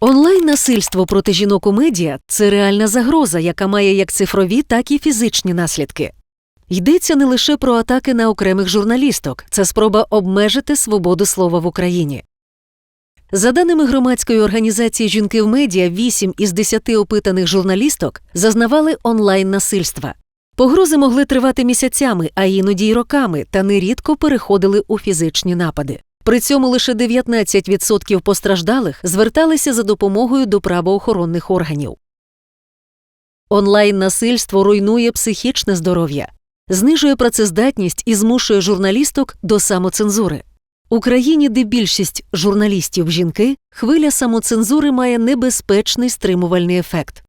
Онлайн насильство проти жінок у медіа це реальна загроза, яка має як цифрові, так і фізичні наслідки. Йдеться не лише про атаки на окремих журналісток, це спроба обмежити свободу слова в Україні. За даними громадської організації Жінки в медіа, 8 із 10 опитаних журналісток зазнавали онлайн насильства. Погрози могли тривати місяцями, а іноді й роками, та нерідко переходили у фізичні напади. При цьому лише 19% постраждалих зверталися за допомогою до правоохоронних органів. Онлайн насильство руйнує психічне здоров'я, знижує працездатність і змушує журналісток до самоцензури. У країні, де більшість журналістів жінки, хвиля самоцензури має небезпечний стримувальний ефект.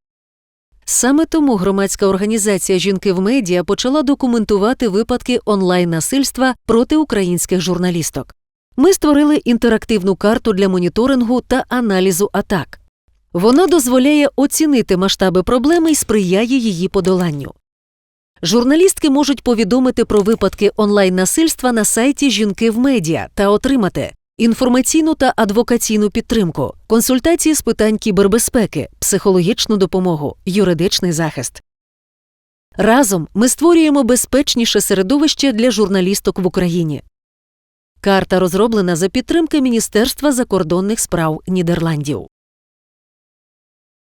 Саме тому громадська організація Жінки в медіа почала документувати випадки онлайн-насильства проти українських журналісток. Ми створили інтерактивну карту для моніторингу та аналізу атак. Вона дозволяє оцінити масштаби проблеми і сприяє її подоланню. Журналістки можуть повідомити про випадки онлайн-насильства на сайті Жінки в медіа та отримати інформаційну та адвокаційну підтримку, консультації з питань кібербезпеки, психологічну допомогу, юридичний захист. Разом ми створюємо безпечніше середовище для журналісток в Україні. Карта розроблена за підтримки Міністерства закордонних справ Нідерландів.